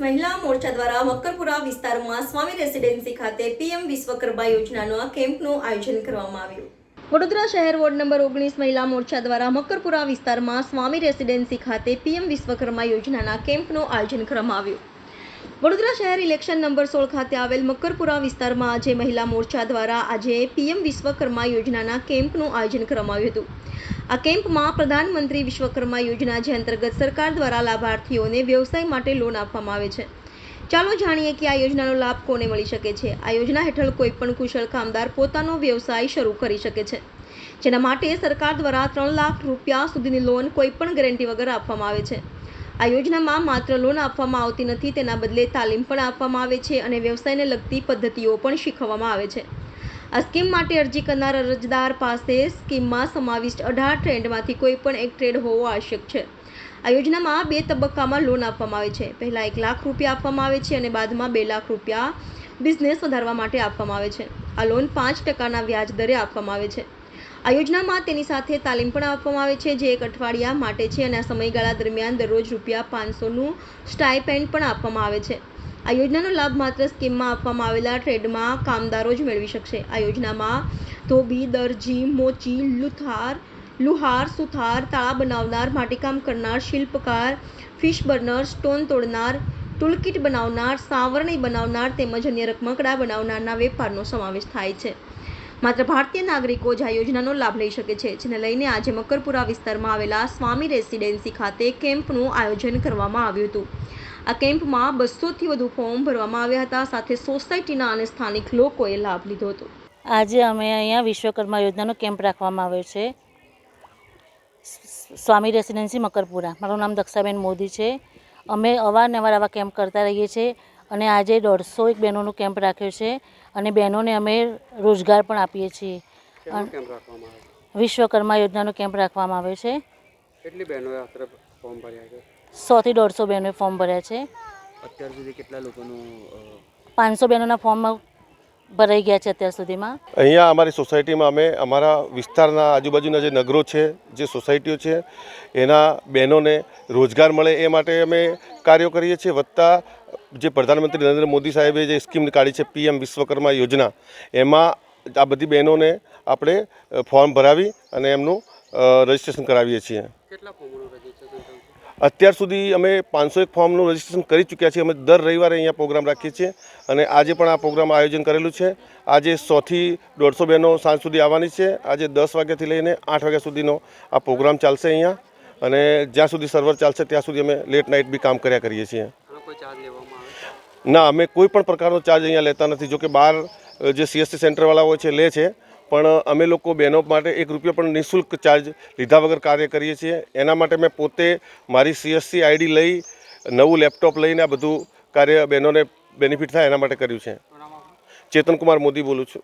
મહિલા મોરચા દ્વારા મકરપુરા વિસ્તારમાં સ્વામી રેસિડેન્સી ખાતે પીએમ વિશ્વકર્મા યોજનાનો કેમ્પનું આયોજન કરવામાં આવ્યું. વડોદરા શહેર વોર્ડ નંબર ઓગણીસ મહિલા મોરચા દ્વારા મકરપુરા વિસ્તારમાં સ્વામી રેસિડેન્સી ખાતે પીએમ વિશ્વકર્મા યોજનાના કેમ્પનું આયોજન કરવામાં આવ્યું. વડોદરા શહેર ઇલેક્શન નંબર સોળ ખાતે આવેલ મકરપુરા વિસ્તારમાં આજે મહિલા મોરચા દ્વારા આજે પીએમ વિશ્વકર્મા યોજનાના કેમ્પનું આયોજન કરવામાં આવ્યું હતું. આ કેમ્પમાં પ્રધાનમંત્રી વિશ્વકર્મા યોજના જે અંતર્ગત સરકાર દ્વારા લાભાર્થીઓને વ્યવસાય માટે લોન આપવામાં આવે છે. ચાલો જાણીએ કે આ યોજનાનો લાભ કોને મળી શકે છે. આ યોજના હેઠળ કોઈ પણ કુશળ કામદાર પોતાનો વ્યવસાય શરૂ કરી શકે છે. જેના માટે સરકાર દ્વારા ત્રણ લાખ રૂપિયા સુધીની લોન કોઈ પણ ગેરંટી વગર આપવામાં આવે છે. આ યોજનામાં માત્ર લોન આપવામાં આવતી નથી, તેના બદલે તાલીમ પણ આપવામાં આવે છે અને વ્યવસાયને લગતી પદ્ધતિઓ પણ શીખવવામાં આવે છે. આ સ્કીમ માટે અરજી કરનાર અરજદાર પાસે સ્કીમમાં સમાવિષ્ટ અઢાર ટ્રેન્ડમાંથી કોઈ પણ એક ટ્રેડ હોવો આવશ્યક છે. આ યોજનામાં બે તબક્કામાં લોન આપવામાં આવે છે. પહેલાં એક લાખ રૂપિયા આપવામાં આવે છે અને બાદમાં બે લાખ રૂપિયા બિઝનેસ વધારવા માટે આપવામાં આવે છે. આ લોન પાંચ ટકાના વ્યાજ દરે આપવામાં આવે છે. આ યોજનામાં તેની સાથે તાલીમ પણ આપવામાં આવે છે, જે એક અઠવાડિયા માટે છે અને આ સમયગાળા દરમિયાન દરરોજ રૂપિયા પાંચસોનું સ્ટાઇપેન્ડ પણ આપવામાં આવે છે. આ યોજનાનો લાભ માત્ર સ્કીમમાં આપવામાં આવેલા ટ્રેડમાં કામદારો જ મેળવી શકશે. આ યોજનામાં ધોબી, દરજી, મોચી, લુથાર, લુહાર, સુથાર, તાળા બનાવનાર, માટીકામ કરનાર, શિલ્પકાર, ફિશ બર્નર, સ્ટોન તોડનાર, ટૂલકીટ બનાવનાર, સાવરણી બનાવનાર તેમજ અન્ય રકમકડા બનાવનારના વેપારનો સમાવેશ થાય છે. માત્ર ભારતીય નાગરિકો જ આ યોજનાનો લાભ લઈ શકે છે, જેને લઈને આજે મકરપુરા વિસ્તારમાં આવેલા સ્વામી રેસિડેન્સી ખાતે કેમ્પનું આયોજન કરવામાં આવ્યું હતું. આ કેમ્પમાં બસોથી વધુ ફોર્મ ભરવામાં આવ્યા હતા, સાથે સોસાયટીના અને સ્થાનિક લોકોએ લાભ લીધો હતો. આજે અમે અહીંયા વિશ્વકર્મા યોજનાનો કેમ્પ રાખવામાં આવ્યો છે. સ્વામી રેસિડેન્સી મકરપુરા. મારું નામ દક્ષાબેન મોદી છે. અમે અવારનવાર આવા કેમ્પ કરતા રહીએ છીએ. અને આજે દોઢસો એક બહેનોનો કેમ્પ રાખ્યો છે અને બહેનોને અમે રોજગાર પણ આપીએ છીએ. વિશ્વકર્મા યોજનાનો કેમ્પ રાખવામાં આવ્યો છે. કેટલી બહેનોએ ફોર્મ ભર્યા છે? સોથી દોઢસો બહેનોએ ફોર્મ ભર્યા છે. અત્યાર સુધી કેટલા લોકોનું પાંચસો બહેનોના ફોર્મ ભરાઈ ગયા છે અત્યાર સુધીમાં? અહીંયા અમારી સોસાયટીમાં અમે અમારા વિસ્તારના આજુબાજુના જે નગરો છે જે સોસાયટીઓ છે એના બહેનોને રોજગાર મળે એ માટે અમે કાર્યો કરીએ છીએ. વત્તા જે પ્રધાનમંત્રી નરેન્દ્ર મોદી સાહેબે જે સ્કીમ કાઢી છે પીએમ વિશ્વકર્મા યોજના એમાં આ બધી બહેનોને આપણે ફોર્મ ભરાવી અને એમનું રજીસ્ટ્રેશન રજિસ્ટ્રેશન કરાવીએ છીએ. કેટલા ફોર્મોનું રજીસ્ટ્રેશન થયું છે અત્યાર સુધી અમે પાંચસો એક ફોર્મનું રજિસ્ટ્રેશન કરી ચૂક્યા છીએ. અમે દર રવિવારે અહીંયા પ્રોગ્રામ રાખીએ છીએ અને આજે પણ આ પ્રોગ્રામ આયોજન કરેલું છે. આજે સોથી દોઢસો બહેનો સાંજ સુધી આવવાની છે. આજે દસ વાગ્યાથી લઈને આઠ વાગ્યા સુધીનો આ પ્રોગ્રામ ચાલશે અહીંયા અને જ્યાં સુધી સર્વર ચાલશે ત્યાં સુધી અમે લેટ નાઇટ બી કામ કર્યા કરીએ છીએ. ના અમે કોઈ પણ પ્રકારનો ચાર્જ અહીંયા લેતા નથી. જો કે બહાર જે સીએસસી સેન્ટરવાળા હોય છે લે છે. પણ અમે લોકો બહેનો માટે એક રૂપિયો પણ નિઃશુલ્ક ચાર્જ લીધા વગર કાર્ય કરીએ છીએ. એના માટે મેં પોતે મારી સીએસસી આઈડી લઈ, નવું લેપટોપ લઈને આ બધું કાર્ય બહેનોને બેનિફિટ થાય એના માટે કર્યું છે. શું નામ આપનું ચેતન કુમાર મોદી બોલું છું.